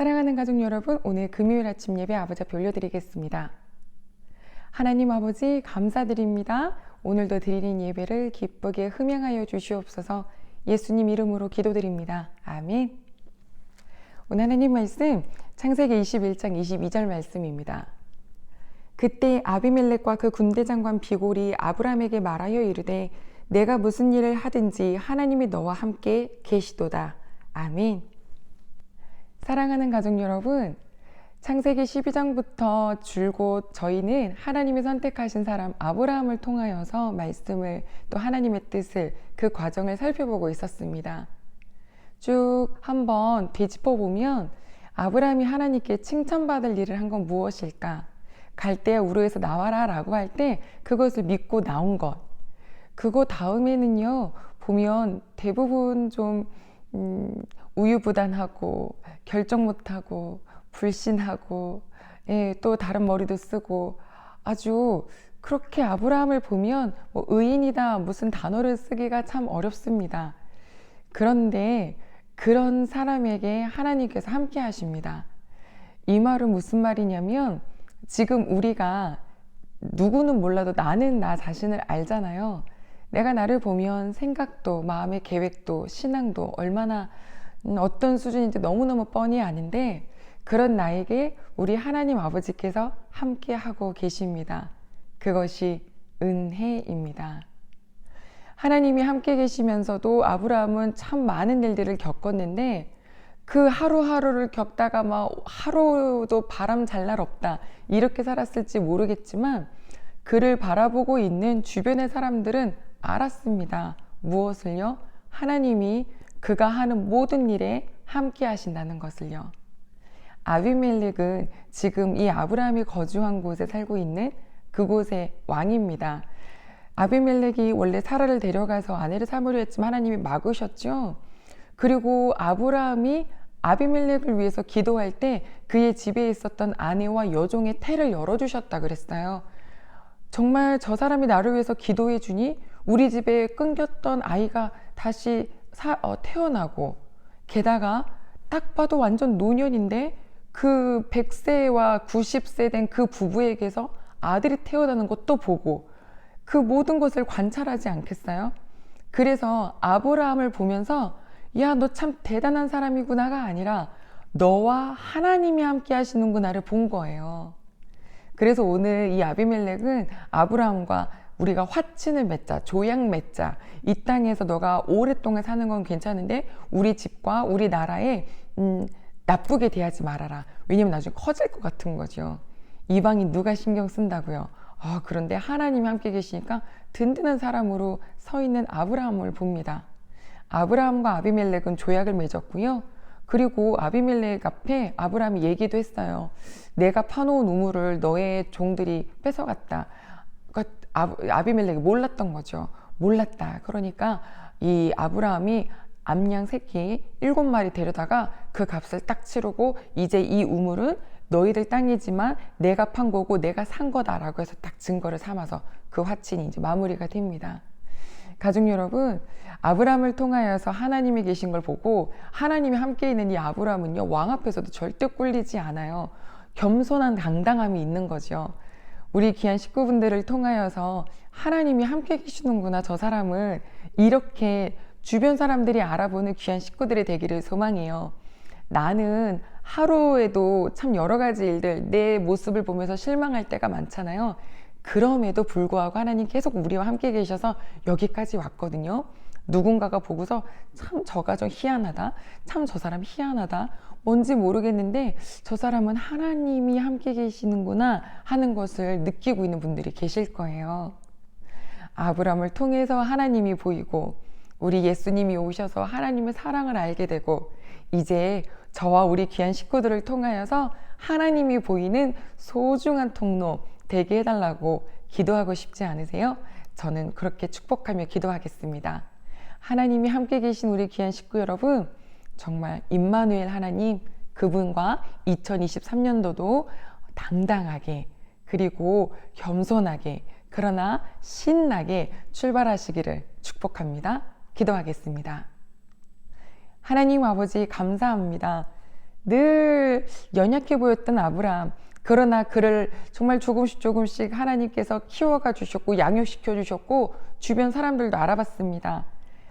사랑하는 가족 여러분, 오늘 금요일 아침 예배 아버지 앞에 올려드리겠습니다. 하나님 아버지 감사드립니다. 오늘도 드리는 예배를 기쁘게 흠양하여 주시옵소서 예수님 이름으로 기도드립니다. 아멘. 오늘 하나님 말씀 창세기 21장 22절 말씀입니다. 그때 아비멜렉과 그 군대 장관 비골이 아브라함에게 말하여 이르되 내가 무슨 일을 하든지 하나님이 너와 함께 계시도다. 아멘. 사랑하는 가족 여러분, 창세기 12장부터 줄곧 저희는 하나님이 선택하신 사람 아브라함을 통하여서 말씀을 또 하나님의 뜻을 그 과정을 살펴보고 있었습니다. 쭉 한번 되짚어 보면 아브라함이 하나님께 칭찬받을 일을 한 건 무엇일까? 갈대아 우르에서 나와라 라고 할 때 그것을 믿고 나온 것. 그거 다음에는요, 보면 대부분 좀, 음, 우유부단하고 결정 못하고 불신하고 예, 또 다른 머리도 쓰고 아주 그렇게 아브라함을 보면 뭐 의인이다 무슨 단어를 쓰기가 참 어렵습니다. 그런데 그런 사람에게 하나님께서 함께 하십니다. 이 말은 무슨 말이냐면 지금 우리가 누구는 몰라도 나는 나 자신을 알잖아요. 내가 나를 보면 생각도 마음의 계획도 신앙도 얼마나 음, 어떤 수준인지 너무너무 뻔히 아는데 그런 나에게 우리 하나님 아버지께서 함께 하고 계십니다. 그것이 은혜입니다. 하나님이 함께 계시면서도 아브라함은 참 많은 일들을 겪었는데 그 하루하루를 겪다가 막 하루도 바람 잘 날 없다 이렇게 살았을지 모르겠지만 그를 바라보고 있는 주변의 사람들은 알았습니다. 무엇을요? 하나님이 그가 하는 모든 일에 함께 하신다는 것을요. 아비멜렉은 지금 이 아브라함이 거주한 곳에 살고 있는 그곳의 왕입니다. 아비멜렉이 원래 사라를 데려가서 아내를 삼으려 했지만 하나님이 막으셨죠. 그리고 아브라함이 아비멜렉을 위해서 기도할 때 그의 집에 있었던 아내와 여종의 태를 열어주셨다 그랬어요. 정말 저 사람이 나를 위해서 기도해 주니 우리 집에 끊겼던 아이가 다시 사, 어, 태어나고 게다가 딱 봐도 완전 노년인데 그 100세와 90세 된 그 부부에게서 아들이 태어나는 것도 보고 그 모든 것을 관찰하지 않겠어요? 그래서 아브라함을 보면서 야, 너 참 대단한 사람이구나가 아니라 너와 하나님이 함께 하시는구나를 본 거예요. 그래서 오늘 이 아비멜렉은 아브라함과 우리가 화친을 맺자, 조약 맺자. 이 땅에서 너가 오랫동안 사는 건 괜찮은데 우리 집과 우리 나라에 음, 나쁘게 대하지 말아라. 왜냐면 나중에 커질 것 같은 거죠. 이방인 누가 신경 쓴다고요. 아, 그런데 하나님이 함께 계시니까 든든한 사람으로 서 있는 아브라함을 봅니다. 아브라함과 아비멜렉은 조약을 맺었고요. 그리고 아비멜렉 앞에 아브라함이 얘기도 했어요. 내가 파놓은 우물을 너의 종들이 뺏어갔다. 아비멜렉이 몰랐던 거죠. 몰랐다. 그러니까 이 아브라함이 암양 새끼 일곱 마리 데려다가 그 값을 딱 치르고 이제 이 우물은 너희들 땅이지만 내가 판 거고 내가 산 거다라고 해서 딱 증거를 삼아서 그 화친이 이제 마무리가 됩니다. 가족 여러분, 아브라함을 통하여서 하나님이 계신 걸 보고 하나님이 함께 있는 이 아브라함은요, 왕 앞에서도 절대 꿀리지 않아요. 겸손한 당당함이 있는 거죠. 우리 귀한 식구분들을 통하여서 하나님이 함께 계시는구나, 저 사람은. 이렇게 주변 사람들이 알아보는 귀한 식구들이 되기를 소망해요. 나는 하루에도 참 여러 가지 일들, 내 모습을 보면서 실망할 때가 많잖아요. 그럼에도 불구하고 하나님 계속 우리와 함께 계셔서 여기까지 왔거든요. 누군가가 보고서 참 저 가정 희한하다. 참 저 사람 희한하다. 뭔지 모르겠는데 저 사람은 하나님이 함께 계시는구나 하는 것을 느끼고 있는 분들이 계실 거예요. 아브람을 통해서 하나님이 보이고 우리 예수님이 오셔서 하나님의 사랑을 알게 되고 이제 저와 우리 귀한 식구들을 통하여서 하나님이 보이는 소중한 통로 되게 해달라고 기도하고 싶지 않으세요? 저는 그렇게 축복하며 기도하겠습니다. 하나님이 함께 계신 우리 귀한 식구 여러분, 정말 임마누엘 하나님 그분과 2023년도도 당당하게 그리고 겸손하게 그러나 신나게 출발하시기를 축복합니다. 기도하겠습니다. 하나님 아버지 감사합니다. 늘 연약해 보였던 아브라함. 그러나 그를 정말 조금씩 조금씩 하나님께서 키워가 주셨고 양육시켜 주셨고 주변 사람들도 알아봤습니다.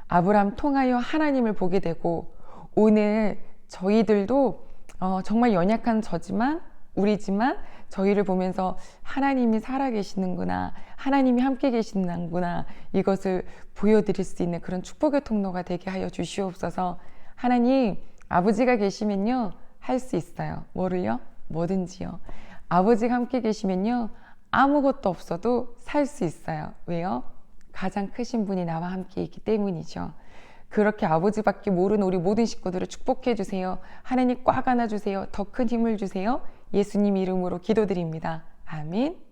아브라함 통하여 하나님을 보게 되고 오늘 저희들도 어, 정말 연약한 저지만 우리지만 저희를 보면서 하나님이 살아계시는구나 하나님이 함께 계시는구나 이것을 보여드릴 수 있는 그런 축복의 통로가 되게 하여 주시옵소서. 하나님 아버지가 계시면요 할 수 있어요. 뭐를요? 뭐든지요. 아버지가 함께 계시면요 아무것도 없어도 살 수 있어요. 왜요 가장 크신 분이 나와 함께 있기 때문이죠. 그렇게 아버지밖에 모르는 우리 모든 식구들을 축복해 주세요. 하나님 꽉 안아 주세요. 더 큰 힘을 주세요. 예수님 이름으로 기도드립니다. 아멘.